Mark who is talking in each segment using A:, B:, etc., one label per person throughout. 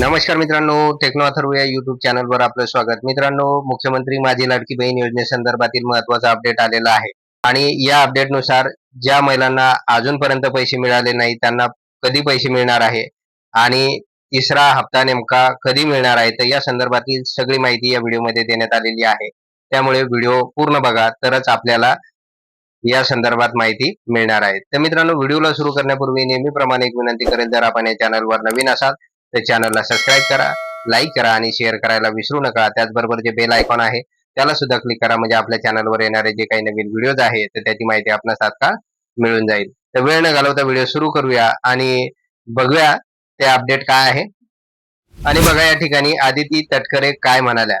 A: नमस्कार मित्रांनो टेक्नो अथर्व या युट्यूब चॅनलवर आपलं स्वागत. मित्रांनो मुख्यमंत्री माझी लाडकी बहीण योजनेसंदर्भातील महत्त्वाचा अपडेट आलेला आहे. आणि या अपडेटनुसार ज्या महिलांना अजूनपर्यंत पैसे मिळाले नाही त्यांना कधी पैसे मिळणार आहे? आणि तिसरा हप्ता नेमका कधी मिळणार आहे? तर या संदर्भातील सगळी माहिती या व्हिडिओमध्ये देण्यात आलेली आहे. त्यामुळे व्हिडिओ पूर्ण बघा तरच आपल्याला या संदर्भात माहिती मिळणार आहे. तर मित्रांनो व्हिडिओला सुरू करण्यापूर्वी नेहमीप्रमाणे एक विनंती करेल जर आपण या चॅनलवर नवीन असाल तर चॅनलला सबस्क्राईब करा लाईक करा आणि शेअर करायला विसरू नका. त्याचबरोबर जे बेल आयकॉन आहे त्याला सुद्धा क्लिक करा. म्हणजे आपल्या चॅनलवर येणारे जे काही नवीन व्हिडिओज आहेत तर त्याची माहिती आपणास तात्काळ मिळून जाईल. तर वेळ न घालवता व्हिडिओ सुरू करूया आणि बघूया ते अपडेट काय आहे. आणि बघा या ठिकाणी आदिती तटकरे काय म्हणाल्या.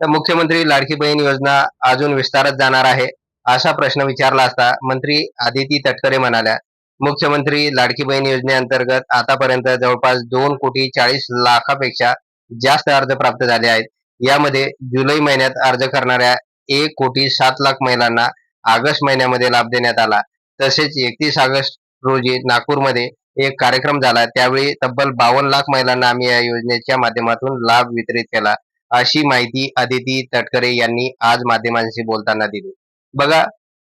A: तर मुख्यमंत्री लाडकी बहीण योजना अजून विस्तारत जाणार आहे असा प्रश्न विचारला असता मंत्री आदिती तटकरे म्हणाल्या मुख्यमंत्री लाडकी बहीण योजनेअंतर्गत आतापर्यंत जवळपास दोन कोटी चाळीस लाखापेक्षा जास्त अर्ज प्राप्त झाले आहेत. यामध्ये जुलै महिन्यात अर्ज करणाऱ्या एक कोटी सात लाख महिलांना ऑगस्ट महिन्यामध्ये लाभ देण्यात आला. तसेच एकतीस ऑगस्ट रोजी नागपूरमध्ये एक कार्यक्रम झाला. त्यावेळी तब्बल बावन्न लाख महिलांना आम्ही या योजनेच्या माध्यमातून लाभ वितरित केला अशी माहिती अदिती तटकरे यांनी आज माध्यमांशी बोलताना दिली. बघा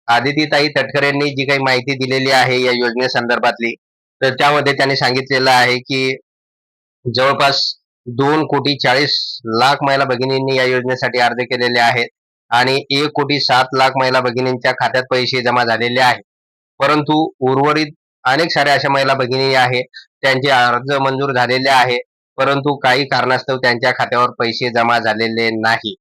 A: आदितीताई तटकरेंनी जी काही माहिती दिलेली आहे या योजनेसंदर्भातली तर त्यामध्ये त्यांनी सांगितलेलं आहे की जवळपास दोन कोटी चाळीस लाख महिला भगिनींनी या योजनेसाठी अर्ज केलेले आहेत आणि एक कोटी सात लाख महिला भगिनींच्या खात्यात पैसे जमा झालेले आहेत. परंतु उर्वरित अनेक साऱ्या अशा महिला भगिनी आहेत त्यांचे अर्ज मंजूर झालेले आहे परंतु काही कारणास्तव त्यांच्या खात्यावर पैसे जमा झालेले नाही.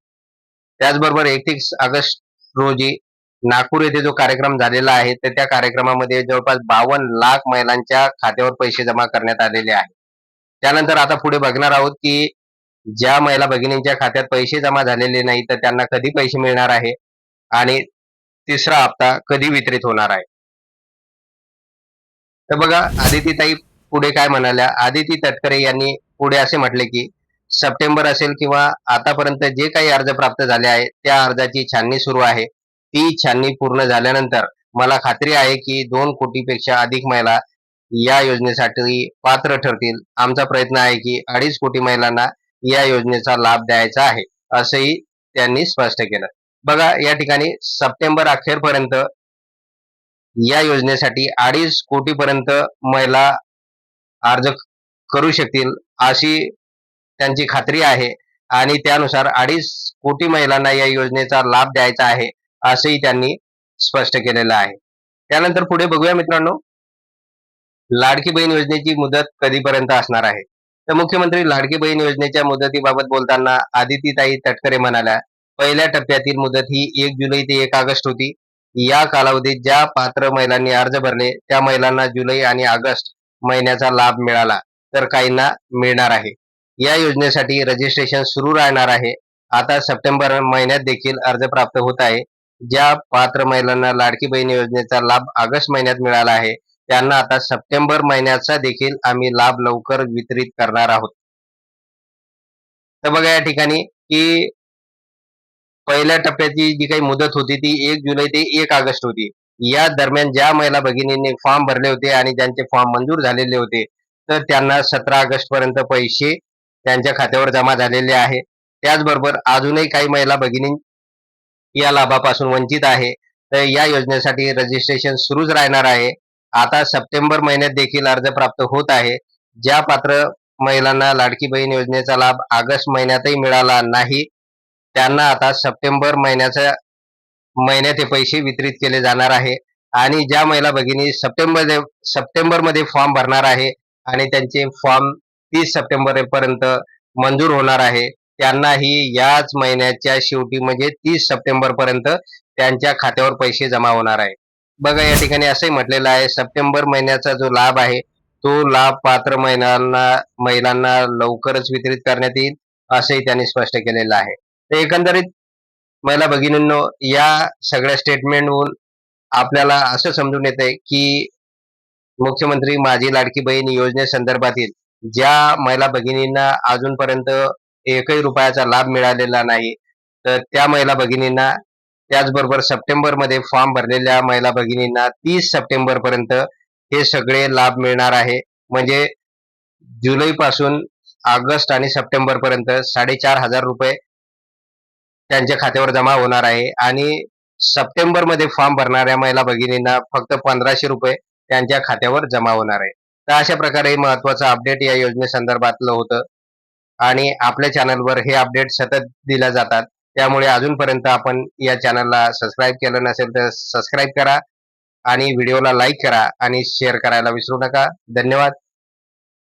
A: त्याचबरोबर एकतीस ऑगस्ट रोजी नागपूर येथे जो कार्यक्रम झालेला आहे तर त्या कार्यक्रमामध्ये जवळपास बावन्न लाख महिलांच्या खात्यावर पैसे जमा करण्यात आलेले आहे त्यानंतर आता पुढे बघणार आहोत की ज्या महिला भगिनींच्या खात्यात पैसे जमा झालेले नाही तर त्यांना कधी पैसे मिळणार आहे? आणि तिसरा हप्ता कधी वितरित होणार आहे? तर बघा आदितीताई पुढे काय म्हणाल्या? आदिती तटकरे यांनी पुढे असे म्हटले की सप्टेंबर असेल किंवा आतापर्यंत जे काही अर्ज प्राप्त झाले आहे त्या अर्जाची छाननी सुरू आहे. ती छाननी पूर्ण झाल्यानंतर मला खात्री आहे की दोन कोटीपेक्षा अधिक महिला या योजनेसाठी पात्र ठरतील. आमचा प्रयत्न आहे की अडीच कोटी महिलांना या योजनेचा लाभ द्यायचा आहे असंही त्यांनी स्पष्ट केलं. बघा या ठिकाणी सप्टेंबर अखेरपर्यंत या योजनेसाठी अडीच कोटीपर्यंत महिला अर्ज करू शकतील अशी त्यांची खात्री आहे. आणि त्यानुसार अडीच कोटी महिलांना या योजनेचा लाभ द्यायचा आहे. असंही त्यांनी स्पष्ट केलेलं आहे. त्यानंतर पुढे बघूया मित्रांनो. लाडकी बहीण योजनेची मुदत कधीपर्यंत असणार आहे? तर मुख्यमंत्री लाडकी बहीण योजनेच्या मुदतीबाबत बोलताना आदितीताई तटकरे म्हणाल्या पहिल्या टप्प्यातील मुदत ही एक जुलै ते एक ऑगस्ट होती. या कालावधीत ज्या पात्र महिलांनी अर्ज भरले त्या महिलांना जुलै आणि ऑगस्ट महिन्याचा लाभ मिळाला तर काहींना मिळणार आहे. या योजनेसाठी रजिस्ट्रेशन सुरू राहणार आहे. आता सप्टेंबर महिन्यात देखील अर्ज प्राप्त होत आहे. ज्या पात्र महिलांना लाडकी बहीण योजनेचा लाभ ऑगस्ट महिन्यात मिळाला आहे त्यांना आता सप्टेंबर महिन्याचा देखील आम्ही लाभ लवकर वितरित करणार आहोत. तर बघा या ठिकाणी की पहिल्या टप्प्याची जी काही मुदत होती ती एक जुलै ते एक ऑगस्ट होती. या दरम्यान ज्या महिला भगिनींनी फॉर्म भरले होते आणि ज्यांचे फॉर्म मंजूर झालेले होते तर त्यांना सतरा ऑगस्ट पर्यंत पैसे त्यांच्या खात्यावर जमा झालेले आहे. त्याचबरोबर अजूनही काही महिला भगिनी या लाभापासून वंचित आहे. तर या योजनेसाठी रजिस्ट्रेशन सुरूच राहणार आहे. आता सप्टेंबर महिन्यात देखील अर्ज प्राप्त होत आहे. ज्या पात्र महिलांना लाडकी बहीण योजनेचा लाभ ऑगस्ट महिन्यातही मिळाला नाही त्यांना आता सप्टेंबर महिन्याच्या महिन्यात हे पैसे वितरित केले जाणार आहे. आणि ज्या महिला भगिनी सप्टेंबर सप्टेंबरमध्ये फॉर्म भरणार आहे आणि त्यांचे फॉर्म तीस सप्टेंबर पर्यंत मंजूर होणार आहे. त्यांनाही याच महिन्याच्या शेवटी म्हणजे तीस सप्टेंबर पर्यंत त्यांच्या खात्यावर पैसे जमा होणार आहे. बघा या ठिकाणी असंही म्हटलेलं आहे सप्टेंबर महिन्याचा जो लाभ आहे तो लाभ पात्र महिलांना महिलांना लवकरच वितरित करण्यात येईल असंही त्यांनी स्पष्ट केलेलं आहे. तर एकंदरीत महिला भगिनींनो या सगळ्या स्टेटमेंटहून आपल्याला असं समजून येतंय की मुख्यमंत्री माझी लाडकी बहीण योजनेसंदर्भातील ज्या महिला भगिनींना अजूनपर्यंत एकही रुपयाचा लाभ मिळालेला नाही. तर त्या महिला भगिनींना त्याचबरोबर सप्टेंबरमध्ये फॉर्म भरलेल्या महिला भगिनींना तीस सप्टेंबर पर्यंत हे सगळे लाभ मिळणार आहे. म्हणजे जुलै पासून ऑगस्ट आणि सप्टेंबर पर्यंत साडेचार हजार रुपये त्यांच्या खात्यावर जमा होणार आहे. आणि सप्टेंबरमध्ये फॉर्म भरणाऱ्या महिला भगिनींना फक्त पंधराशे रुपये त्यांच्या खात्यावर जमा होणार आहे. तर अशा प्रकारे महत्वाचं अपडेट या योजनेसंदर्भातलं होतं. आणि आपल्या चॅनलवर हे अपडेट सतत दिल्या जातात. त्यामुळे अजूनपर्यंत आपण या चॅनलला सबस्क्राईब केलं नसेल तर सबस्क्राईब करा आणि व्हिडिओला लाईक करा आणि शेअर करायला विसरू नका. धन्यवाद.